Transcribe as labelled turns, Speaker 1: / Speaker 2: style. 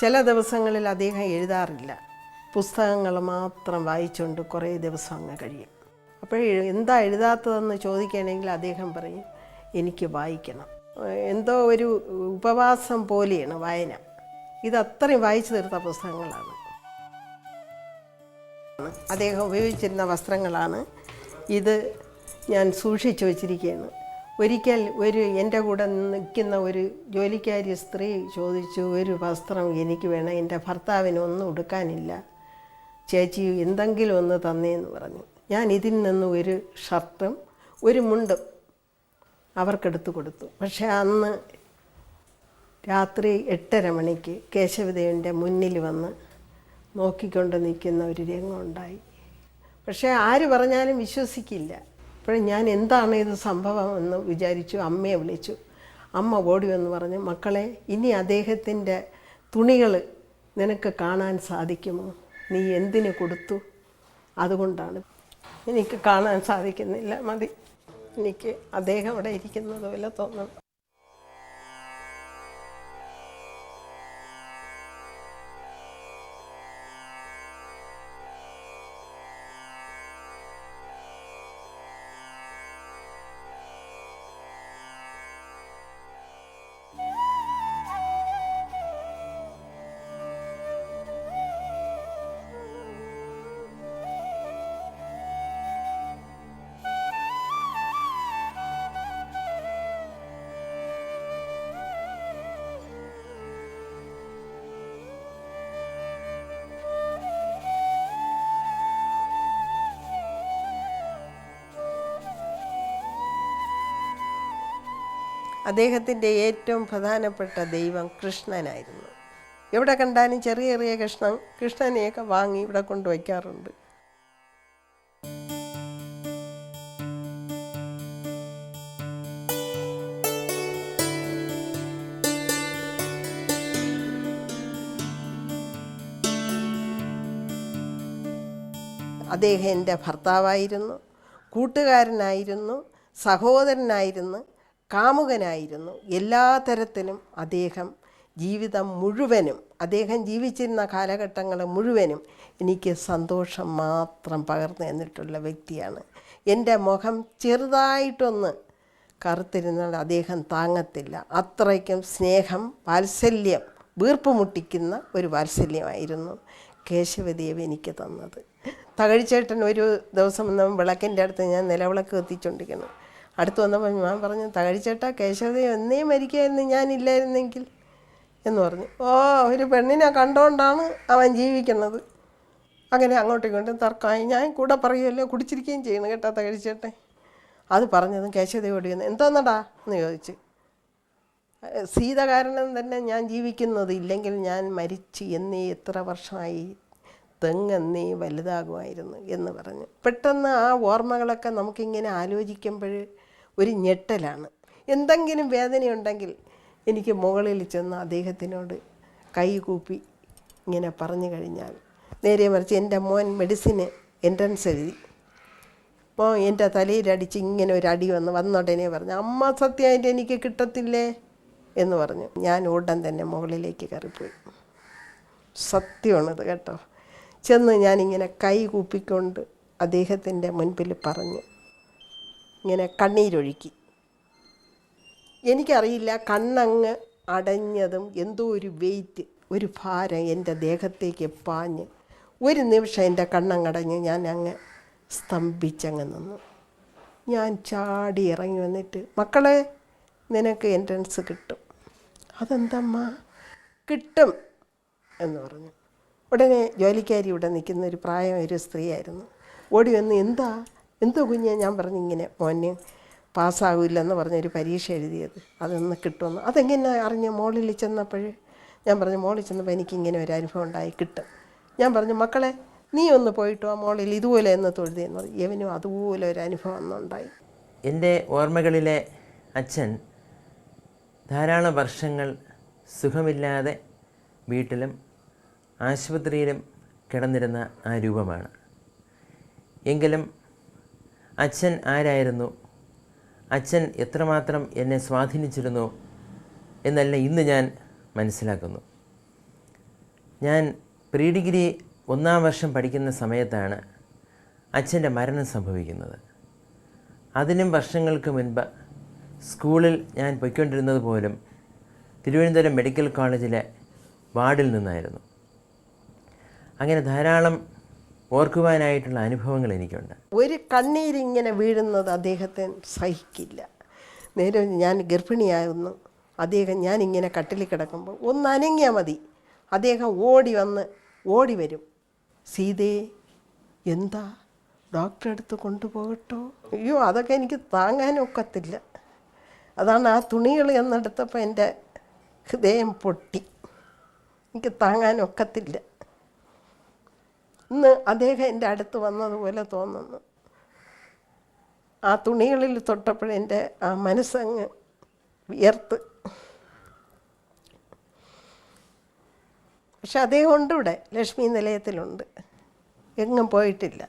Speaker 1: ചില ദിവസങ്ങളിൽ അദ്ദേഹം എഴുതാറില്ല. പുസ്തകങ്ങൾ മാത്രം വായിച്ചുകൊണ്ട് കുറേ ദിവസം അങ്ങ് കഴിയും. അപ്പോൾ എന്താ എഴുതാത്തതെന്ന് ചോദിക്കുകയാണെങ്കിൽ അദ്ദേഹം പറയും എനിക്ക് വായിക്കണം. എന്തോ ഒരു ഉപവാസം പോലെയാണ് വായന. ഇത് അത്രയും വായിച്ചു തീർത്ത പുസ്തകങ്ങളാണ്. അദ്ദേഹം ഉപയോഗിച്ചിരുന്ന വസ്ത്രങ്ങളാണ്. ഇത് ഞാൻ സൂക്ഷിച്ചു വച്ചിരിക്കുകയാണ്. ഒരിക്കൽ ഒരു എന്റെ കൂടെ നിൽക്കുന്ന ഒരു ജോലിക്കാരി സ്ത്രീ ചോദിച്ചു ഒരു വസ്ത്രം എനിക്ക് വേണം എന്റെ ഭർത്താവിന് ഒന്നും ഉടുക്കാനില്ല. ചേച്ചി എന്തെങ്കിലും ഒന്ന് തന്നേന്ന് പറഞ്ഞു. ഞാൻ ഇതിൽ നിന്ന് ഒരു ഷർട്ടും ഒരു മുണ്ടും അവർക്കെടുത്ത് കൊടുത്തു. പക്ഷേ അന്ന് രാത്രി എട്ടര മണിക്ക് കേശവദേവന്റെ മുന്നിൽ വന്ന് നോക്കിക്കൊണ്ട് നിൽക്കുന്ന ഒരു രംഗമുണ്ടായി പക്ഷേ ആര് പറഞ്ഞാലും വിശ്വസിക്കില്ല. അപ്പോഴും ഞാൻ എന്താണ് ഇത് സംഭവം എന്ന് വിചാരിച്ചു അമ്മയെ വിളിച്ചു. അമ്മ ഓടി വന്ന് പറഞ്ഞു മക്കളെ ഇനി അദ്ദേഹത്തിന്റെ തുണികൾ നിനക്ക് കാണാൻ സാധിക്കുമോ? നീ എന്തിന് കൊടുത്തു? അതുകൊണ്ടാണ്. എനിക്ക് കാണാൻ സാധിക്കുന്നില്ല മതി. എനിക്ക് അദ്ദേഹം അവിടെ ഇരിക്കുന്നത് പോലെ തോന്നുന്നു. അദ്ദേഹത്തിന്റെ ഏറ്റവും പ്രധാനപ്പെട്ട ദൈവം കൃഷ്ണനായിരുന്നു. എവിടെ കണ്ടാലും ചെറിയ ചെറിയ കൃഷ്ണൻ കൃഷ്ണനെയൊക്കെ വാങ്ങി ഇവിടെ കൊണ്ടുവയ്ക്കാറുണ്ട് അദ്ദേഹം എന്റെ ഭർത്താവായിരുന്നു കൂട്ടുകാരനായിരുന്നു സഹോദരനായിരുന്നു കാമുകനായിരുന്നു. എല്ലാ തരത്തിലും അദ്ദേഹം ജീവിതം മുഴുവനും അദ്ദേഹം ജീവിച്ചിരുന്ന കാലഘട്ടങ്ങൾ മുഴുവനും എനിക്ക് സന്തോഷം മാത്രം പകർന്നു തന്നിട്ടുള്ള വ്യക്തിയാണ്. എന്റെ മുഖം ചെറുതായിട്ടൊന്ന് കറുത്തിരുന്നാൽ അദ്ദേഹം താങ്ങത്തില്ല. അത്രയ്ക്കും സ്നേഹം വാത്സല്യം വീർപ്പ് മുട്ടിക്കുന്ന ഒരു വാത്സല്യമായിരുന്നു കേശവദേവ് എനിക്ക് തന്നത്. തകഴിച്ചേട്ടൻ ഒരു ദിവസം വിളക്കിന്റെ അടുത്ത് ഞാൻ നിലവിളക്ക് കത്തിച്ചുകൊണ്ടിരിക്കുന്നു. അടുത്ത് വന്നപ്പോൾ ഞാൻ പറഞ്ഞു തകഴിച്ചേട്ടാ കേശവദേവ് ഒന്നേ മരിക്കായിരുന്നു ഞാനില്ലായിരുന്നെങ്കിൽ. എന്ന് പറഞ്ഞു. ഓ ഒരു പെണ്ണിനെ കണ്ടുകൊണ്ടാണ് അവൻ ജീവിക്കുന്നത്. അങ്ങനെ അങ്ങോട്ടും ഇങ്ങോട്ടും തർക്കമായി. ഞാൻ കൂടെ പറയുമല്ലോ കുടിച്ചിരിക്കുകയും ചെയ്യണം കേട്ടോ തകഴിച്ചേട്ടെ അത് പറഞ്ഞതും കേശവദേവോട് ചെന്ന് എന്തോന്നടാ? എന്ന് ചോദിച്ച്. സീത കാരണം തന്നെ ഞാൻ ജീവിക്കുന്നത് ഇല്ലെങ്കിൽ ഞാൻ മരിച്ച് എന്നേ എത്ര വർഷമായി തെങ്ങെന്നേ വലുതാകുമായിരുന്നു എന്ന് പറഞ്ഞു. പെട്ടെന്ന് ആ ഓർമ്മകളൊക്കെ നമുക്കിങ്ങനെ ആലോചിക്കുമ്പോൾ ഒരു ഞെട്ടലാണ്. എന്തെങ്കിലും വേദനയുണ്ടെങ്കിൽ എനിക്ക് മുകളിൽ ചെന്ന് അദ്ദേഹത്തിനോട് കൈ കൂപ്പി ഇങ്ങനെ പറഞ്ഞു കഴിഞ്ഞാൽ നേരെ മറിച്ച് എന്റെ മോൻ മെഡിസിന് എൻട്രൻസ് എഴുതി. അപ്പോൾ എന്റെ തലയിലടിച്ച് ഇങ്ങനെ ഒരു അടി വന്ന് വന്നുടനെ പറഞ്ഞു. അമ്മ സത്യമായിട്ട് എനിക്ക് കിട്ടത്തില്ലേ? എന്ന് പറഞ്ഞു. ഞാൻ ഉടൻ തന്നെ മുകളിലേക്ക് കയറിപ്പോയി. സത്യമാണിത് കേട്ടോ. ചെന്ന് ഞാനിങ്ങനെ കൈ കൂപ്പിക്കൊണ്ട് അദ്ദേഹത്തിന്റെ മുൻപിൽ പറഞ്ഞു. ഇങ്ങനെ കണ്ണീരൊഴുക്കി. എനിക്കറിയില്ല കണ്ണങ്ങ് അടഞ്ഞതും എന്തോ ഒരു വെയിറ്റ് ഒരു ഭാരം എന്റെ ദേഹത്തേക്ക് പാഞ്ഞ്. ഒരു നിമിഷം എന്റെ കണ്ണങ്ങടഞ്ഞ് ഞാൻ അങ്ങ് സ്തംഭിച്ചങ്ങ് നിന്നു. ഞാൻ ചാടി ഇറങ്ങി വന്നിട്ട് മക്കളെ നിനക്ക് എൻട്രൻസ് കിട്ടും. അതെന്തമ്മ? കിട്ടും എന്ന് പറഞ്ഞു. ഉടനെ ജോലിക്കാരി ഇവിടെ നിൽക്കുന്ന ഒരു പ്രായം ഒരു സ്ത്രീയായിരുന്നു. ഓടി വന്ന് എന്താ? എന്തോ കുഞ്ഞെ ഞാൻ പറഞ്ഞു ഇങ്ങനെ മോനെ പാസ്സാകില്ലെന്ന് പറഞ്ഞൊരു പരീക്ഷ എഴുതിയത്. അതൊന്ന് കിട്ടുമെന്ന് അതെങ്ങനെ അറിഞ്ഞു മോളിൽ ചെന്നപ്പോൾ ഞാൻ പറഞ്ഞു മോളിൽ ചെന്നപ്പോൾ എനിക്കിങ്ങനെ ഒരു അനുഭവം ഉണ്ടായി കിട്ടും. ഞാൻ പറഞ്ഞു മക്കളെ നീ ഒന്ന് പോയിട്ടോ മോളിൽ ഇതുപോലെ എന്ന് തൊഴുതിയെന്ന് പറഞ്ഞു. ഇവനും അതുപോലെ ഒരു അനുഭവം അന്നുണ്ടായി
Speaker 2: എന്റെ ഓർമ്മകളിലെ അച്ഛൻ ധാരാളം വർഷങ്ങൾ സുഖമില്ലാതെ വീട്ടിലും ആശുപത്രിയിലും കിടന്നിരുന്ന ആ രൂപമാണ്. എങ്കിലും അച്ഛൻ ആരായിരുന്നു? അച്ഛൻ എത്രമാത്രം എന്നെ സ്വാധീനിച്ചിരുന്നു? എന്നല്ല ഇന്ന് ഞാൻ മനസ്സിലാക്കുന്നു. ഞാൻ പ്രീ ഡിഗ്രി ഒന്നാം വർഷം പഠിക്കുന്ന സമയത്താണ് അച്ഛന്റെ മരണം സംഭവിക്കുന്നത്. അതിനും വർഷങ്ങൾക്ക് മുൻപ് സ്കൂളിൽ ഞാൻ പൊയ്ക്കൊണ്ടിരുന്നത് പോലും തിരുവനന്തപുരം മെഡിക്കൽ കോളേജിലെ വാർഡിൽ നിന്നായിരുന്നു. അങ്ങനെ ധാരാളം ഓർക്കുവാനായിട്ടുള്ള അനുഭവങ്ങൾ എനിക്കുണ്ട്.
Speaker 1: ഒരു കണ്ണീരിങ്ങനെ വീഴുന്നത് അദ്ദേഹത്തെ സഹിക്കില്ല. നേരെ ഞാൻ ഗർഭിണിയായിരുന്നു. അദ്ദേഹം ഞാനിങ്ങനെ കട്ടിലിൽ കിടക്കുമ്പോൾ ഒന്ന് അനങ്ങിയാൽ മതി. അദ്ദേഹം ഓടി വന്ന് ഓടി വരും. സീതേ എന്താ? ഡോക്ടറെ അടുത്ത് കൊണ്ടുപോകട്ടോ? അയ്യോ അതൊക്കെ എനിക്ക് താങ്ങാനൊക്കത്തില്ല അതാണ് ആ തുണികൾ എന്നെടുത്തപ്പോൾ എന്റെ ഹൃദയം പൊട്ടി. എനിക്ക് താങ്ങാനൊക്കത്തില്ല ഇന്ന് അദ്ദേഹം എന്റെ അടുത്ത് വന്നതുപോലെ തോന്നുന്നു. ആ തുണികളിൽ തൊട്ടപ്പോഴെന്റെ ആ മനസ്സങ്ങ് വിയർത്ത്. പക്ഷെ അദ്ദേഹം ഉണ്ട് ഇവിടെ ലക്ഷ്മി നിലയത്തിലുണ്ട്. എങ്ങും പോയിട്ടില്ല.